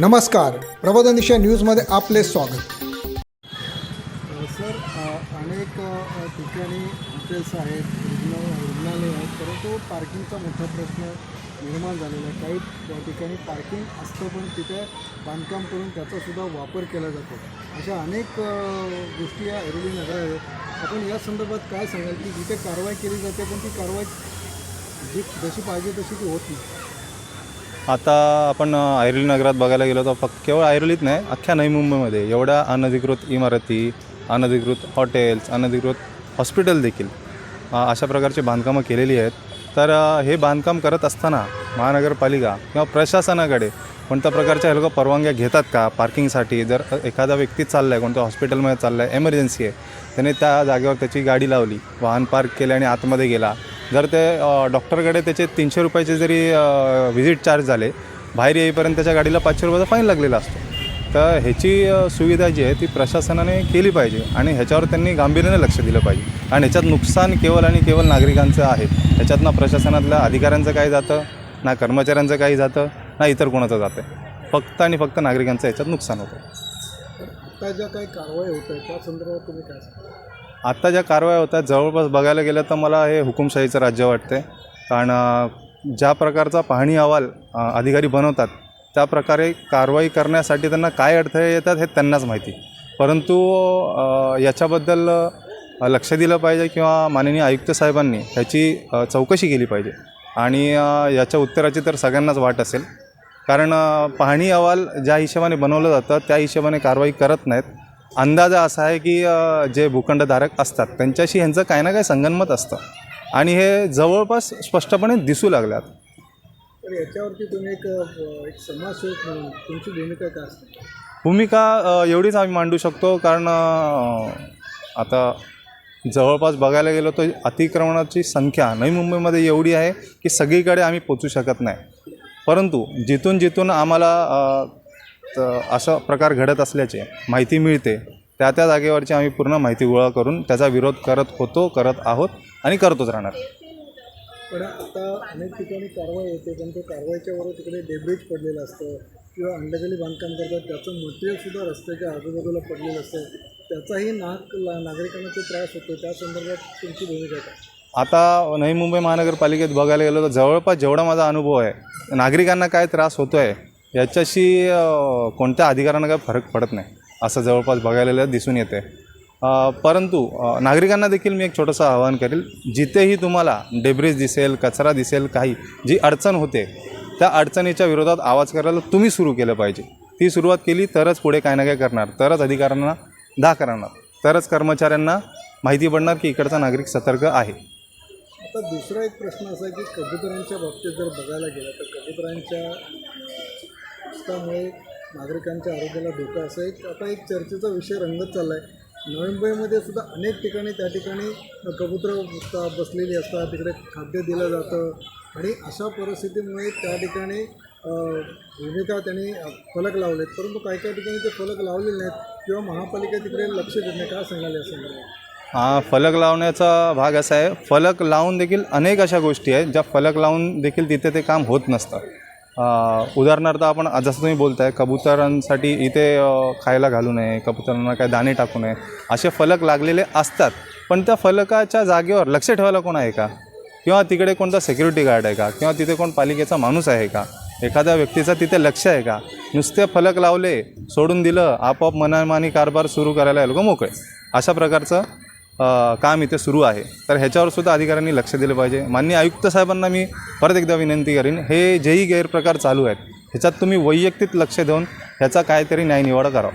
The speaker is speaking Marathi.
नमस्कार. प्रबोधनिशा न्यूजमध्ये आपले स्वागत. सर अनेक ठिकाणी हॉटेल्स आहेत रुग्ण रुग्णालय आहेत परंतु पार्किंगचा मोठा प्रश्न निर्माण झालेला आहे. काही त्या ठिकाणी पार्किंग असतं पण तिथे बांधकाम करून त्याचासुद्धा वापर केला जातो. अशा अनेक गोष्टी या ऐरोली नगरात आहेत. आपण या संदर्भात काय सांगाल की जिथे कारवाई केली जाते पण ती कारवाई जी जशी पाहिजे तशी ती होत नाही. आता आपण अ, ऐरोली नगरात बघायला गेलो तर फक्त केवळ ऐरोलीत नाही अख्ख्या नवी मुंबईमध्ये एवढ्या अनधिकृत इमारती अनधिकृत हॉटेल्स अनधिकृत हॉस्पिटल देखील अशा प्रकारची बांधकामं केलेली आहेत. तर हे बांधकाम करत असताना महानगरपालिका किंवा प्रशासनाकडे कोणत्या प्रकारच्या हे लोक परवानग्या घेतात का पार्किंगसाठी? जर एखादा व्यक्ती चालला आहे कोणत्या हॉस्पिटलमध्ये चालला आहे एमर्जन्सी आहे त्याने त्या जागेवर त्याची गाडी लावली वाहन पार्क केले आणि आतमध्ये गेला जर ते डॉक्टरकडे त्याचे तीनशे रुपयाचे जरी व्हिजिट चार्ज झाले बाहेर येईपर्यंत त्याच्या गाडीला पाचशे रुपयाचा फाईन लागलेला असतो. तर ह्याची सुविधा जी आहे ती प्रशासनाने केली पाहिजे आणि ह्याच्यावर त्यांनी गांभीर्याने लक्ष दिलं पाहिजे. आणि ह्याच्यात नुकसान केवळ आणि केवळ नागरिकांचं आहे. ह्याच्यात ना प्रशासनातल्या अधिकाऱ्यांचं काही जातं ना कर्मचाऱ्यांचं काही जातं ना इतर कोणाचं जातं फक्त आणि फक्त नागरिकांचं ह्याच्यात नुकसान होतं. तर आता ज्या काही कारवाई होत आहे त्या संदर्भात तुम्ही काय आत्ता ज्या कारवाया होतात जवळपास बघायला गेलं तर मला हे हुकुमशाहीचं राज्य वाटते कारण ज्या प्रकारचा पाहणी अहवाल अधिकारी बनवतात त्या प्रकारे कारवाई करण्यासाठी त्यांना काय अडथळे येतात हे त्यांनाच माहिती. परंतु याच्याबद्दल लक्ष दिलं पाहिजे किंवा माननीय आयुक्त साहेबांनी ह्याची चौकशी केली पाहिजे. आणि याच्या उत्तराची तर सगळ्यांनाच वाट असेल. कारण पाहणी अहवाल ज्या हिशोबाने बनवलं जातं त्या हिशोबाने कारवाई करत नाहीत. अंदाजा असा आहे की जे भूखंडधारक असतात त्यांच्याशी ह्यांचं काही ना काही संगनमत असतं. आणि हे जवळपास स्पष्टपणे दिसू लागल्यात. तर याच्यावरती तुम्ही एक एक समाजसेवक म्हणून तुमची भूमिका काय असते? भूमिका एवढीच आम्ही मांडू शकतो कारण आता जवळपास बघायला गेलो तर अतिक्रमणाची संख्या नवी मुंबईमध्ये एवढी आहे की सगळीकडे आम्ही पोचू शकत नाही. परंतु जिथून जिथून आम्हाला असा प्रकार घडत असल्याचे माहिती मिळते. त्या त्या जागेवरची आम्ही पूर्ण माहिती गोळा करून त्याचा विरोध करत होतो करत आहोत आणि करतोच राहणार. पण आता अनेक ठिकाणी कारवाई होते पण ते कारवाईच्या वर तिकडे डेब्रिज पडलेलं असतं किंवा अंडरगली बांधकाम करतात. त्याचं मटेरियलसुद्धा रस्त्याच्या आजूबाजूला पडलेलं असतं. त्याचाही नाक ला नागरिकांना तो त्रास होतो. त्या संदर्भात तुमची भूमिका काय? आता नवी मुंबई महानगरपालिकेत बघायला गेलो तर जवळपास जेवढा माझा अनुभव आहे नागरिकांना काय त्रास होतो आहे याच्याशी कोणत्या अधिकाऱ्यांना काय फरक पडत नाही. असं जवळपास बघायला दिसून येते परंतु नागरिकांना देखील मी एक छोटंसं आवाहन करेल जिथेही तुम्हाला डेब्रिज दिसेल कचरा दिसेल काही जी अडचण होते त्या अडचणीच्या विरोधात आवाज करायला तुम्ही सुरू केलं पाहिजे. ती सुरुवात केली तरच पुढे काय ना काय करणार तरच अधिकाऱ्यांना दा करणार तरच कर्मचाऱ्यांना माहिती पडणार की इकडचा नागरिक सतर्क आहे. आता दुसरा एक प्रश्न असा आहे की कबुतरांच्या बाबतीत जर बघायला गेलं तर कबुतरांच्या त्यामुळे नागरिकांच्या आरोग्याला धोका असा एक आता एक चर्चेचा विषय रंगत चालला आहे नवी मुंबईमध्ये सुद्धा अनेक ठिकाणी त्या ठिकाणी कबुतरं बसलेली असतात. तिकडे खाद्य दिलं जातं. आणि अशा परिस्थितीमुळे त्या ठिकाणी भूमिका त्यांनी फलक लावलेत. परंतु काही काही ठिकाणी ते फलक लावलेले नाहीत किंवा महापालिका तिकडे लक्ष देत नाही. काय सांगायला असं हा फलक लावण्याचा भाग असा आहे. फलक लावून देखील अनेक अशा गोष्टी आहेत. ज्या फलक लावून देखील तिथे ते काम होत नसतं उदाहरणार्थ आपण जसं तुम्ही बोलताय कबुतरांसाठी इथे खायला घालू नये कबुतरांना काय दाणे टाकू नये असे फलक लागलेले असतात. पण त्या फलकाच्या जागेवर लक्ष ठेवायला कोण आहे का? किंवा तिकडे कोणता सिक्युरिटी गार्ड आहे का? किंवा तिथे कोण पालिकेचा माणूस आहे का? एखाद्या व्यक्तीचा तिथे लक्ष आहे का? नुसते फलक लावले सोडून दिलं आपोआप मनामानी कारभार सुरू करायला लोक मोकळे? अशा प्रकारचं काम इथे सुरू आहे. तर ह्याच्यावर सुद्धा अधिकाऱ्यांनी लक्ष दिलं पाहिजे. मान्य आयुक्त साहेबांना मी परत एकदा विनंती करीन हे जेही गैरप्रकार चालू आहेत ह्याच्यात तुम्ही वैयक्तिक लक्ष देऊन ह्याचा काहीतरी न्यायनिवाडा करावा.